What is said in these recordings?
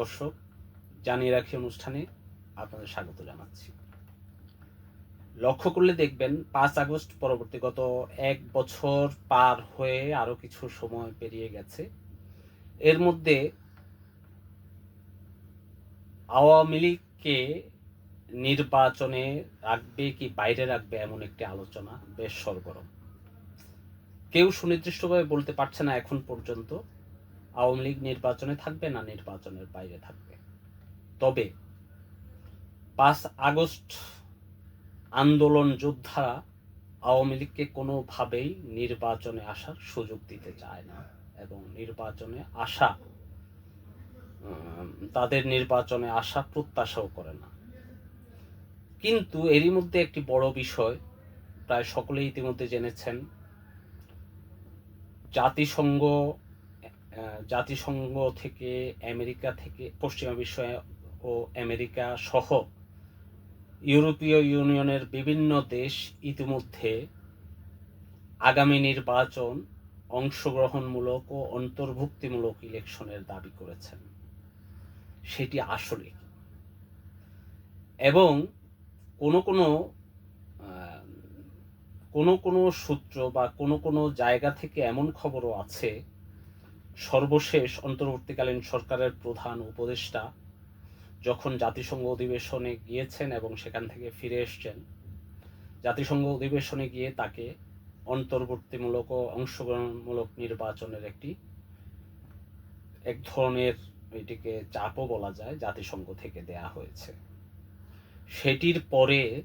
দর্শক, জানিয়ে রাখি অনুষ্ঠানে আপনাদের স্বাগত জানাচ্ছি। লক্ষ্য করলে দেখবেন পাঁচ আগস্ট পরবর্তী গত এক বছর পার হয়ে আরও কিছু সময় পেরিয়ে গেছে। এর মধ্যে আওয়ামী লীগকে নির্বাচনে রাখবে কি বাইরে রাখবে এমন একটি আলোচনা বেশ সরগরম। কেউ সুনির্দিষ্টভাবে বলতে পারছে না এখন পর্যন্ত। আওয়ামী লীগ নির্বাচনে থাকবে না নির্বাচনের বাইরে থাকবে। তবে পাঁচ আগস্ট আন্দোলন যোদ্ধারা আওয়ামী লীগকে কোনোভাবেই নির্বাচনে আসার সুযোগ দিতে চায় না এবং নির্বাচনে আসা তাদের নির্বাচনে আসা প্রত্যাশাও করে না। কিন্তু এরই মধ্যে একটি বড় বিষয় প্রায় সকলেই ইতিমধ্যে জেনেছেন, জাতিসংঘ জাতিসংঘ থেকে আমেরিকা থেকে পশ্চিমা বিশ্ব ও আমেরিকা সহ ইউরোপীয় ইউনিয়নের বিভিন্ন দেশ ইতিমধ্যে আগামী নির্বাচন অংশগ্রহণমূলক ও অন্তর্ভুক্তিমূলক ইলেকশনের দাবি করেছেন। সেটি আসলে এবং কোনো কোনো কোনো কোনো সূত্র বা কোনো কোনো জায়গা থেকে এমন খবরও আছে সর্বশেষ অন্তর্বর্তীকালীন সরকারের প্রধান উপদেষ্টা যখন জাতিসংঘ অধিবেশনে গিয়েছেন এবং সেখান থেকে ফিরে এসছেন, জাতিসংঘ অধিবেশনে গিয়ে তাকে অন্তর্বর্তীমূলক ও অংশগ্রহণমূলক নির্বাচনের একটি, এক ধরনের এটিকে চাপও বলা যায় জাতিসংঘ থেকে দেয়া হয়েছে। সেটির পরে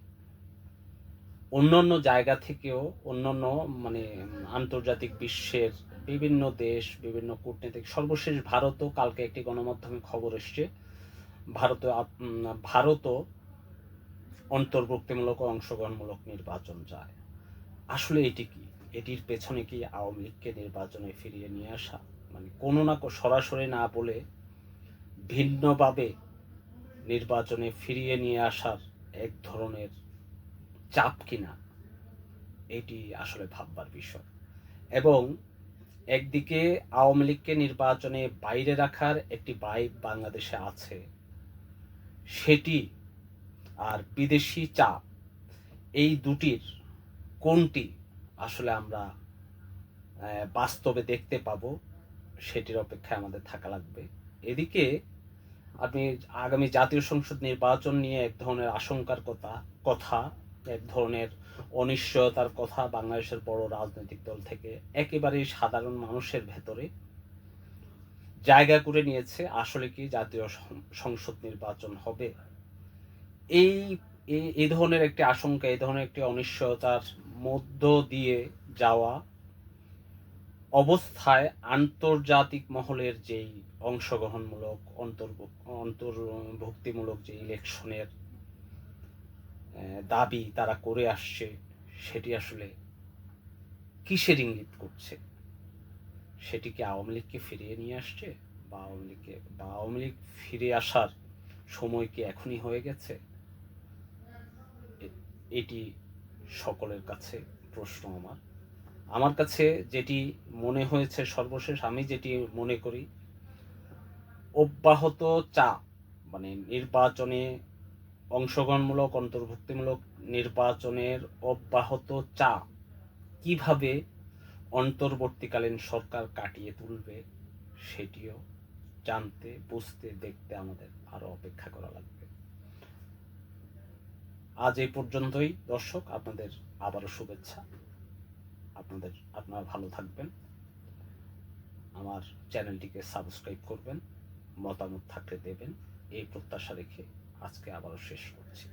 অন্যান্য জায়গা থেকেও অন্যান্য মানে আন্তর্জাতিক বিশ্বের বিভিন্ন দেশ, বিভিন্ন কূটনীতিক, সর্বশেষ ভারতও কালকে একটি গণমাধ্যমে খবর এসছে। ভারতে ভারতও অন্তর্ভুক্তিমূলক ও অংশগ্রহণমূলক নির্বাচন চায়। আসলে এটি কি? এটির পেছনে কি আওয়ামী লীগকে নির্বাচনে ফিরিয়ে নিয়ে আসা? মানে কোনো না সরাসরি না বলে ভিন্নভাবে নির্বাচনে ফিরিয়ে নিয়ে আসার এক ধরনের চাপ কিনা? এটি আসলে ভাববার বিষয়। এবং একদিকে আওয়ামী লীগকে নির্বাচনে বাইরে রাখার একটি বাইক বাংলাদেশে আছে, সেটি আর বিদেশি চাপ, এই দুটির কোনটি আসলে আমরা বাস্তবে দেখতে পাবো, সেটির অপেক্ষায় আমাদের থাকা লাগবে। এদিকে আপনি আগামী জাতীয় সংসদ নির্বাচন নিয়ে এক ধরনের আশঙ্কার কথা কথা এক ধরনের অনিশ্চয়তার কথা বাংলাদেশের বড় রাজনৈতিক দল থেকে একেবারেই সাধারণ মানুষের ভেতরে। জায়গা করে নিয়েছে আসলে কি জাতীয় সংসদ নির্বাচন হবে। এই এই- ধরনের একটি আশঙ্কা এই ধরনের একটি অনিশ্চয়তার মধ্য দিয়ে যাওয়া অবস্থায় আন্তর্জাতিক মহলের যেই অংশগ্রহণমূলক অন্তর্ভুক- অন্তর্ভুক্তিমূলক যে ইলেকশনের দাবি তারা করে আসছে, সেটি আসলে কিসের ইঙ্গিত করছে? সেটিকে আওয়ামী লীগকে ফিরিয়ে নিয়ে আসছে বা আওয়ামী লীগকে, বা আওয়ামী লীগ ফিরে আসার সময় কি এখনই হয়ে গেছে? এটি সকলের কাছে প্রশ্ন আমার। আমার কাছে যেটি মনে হয়েছে সর্বশেষ, আমি যেটি মনে করি, অব্যাহত চা মানে নির্বাচনে অংশগ্রহণমূলক, অন্তর্ভুক্তিমূলক নির্বাচনের অব্যাহত চাপ কীভাবে অন্তর্বর্তীকালীন সরকার কাটিয়ে তুলবে সেটিও জানতে, বুঝতে, দেখতে আমাদের আরও অপেক্ষা করা লাগবে। আজ এই পর্যন্তই। দর্শক, আপনাদের আবারও শুভেচ্ছা। আপনাদের, আপনারা ভালো থাকবেন। আমার চ্যানেলটিকে সাবস্ক্রাইব করবেন, মতামত থাকলে দেবেন। এই প্রত্যাশা রেখে আজকে আবারও শেষ করছি।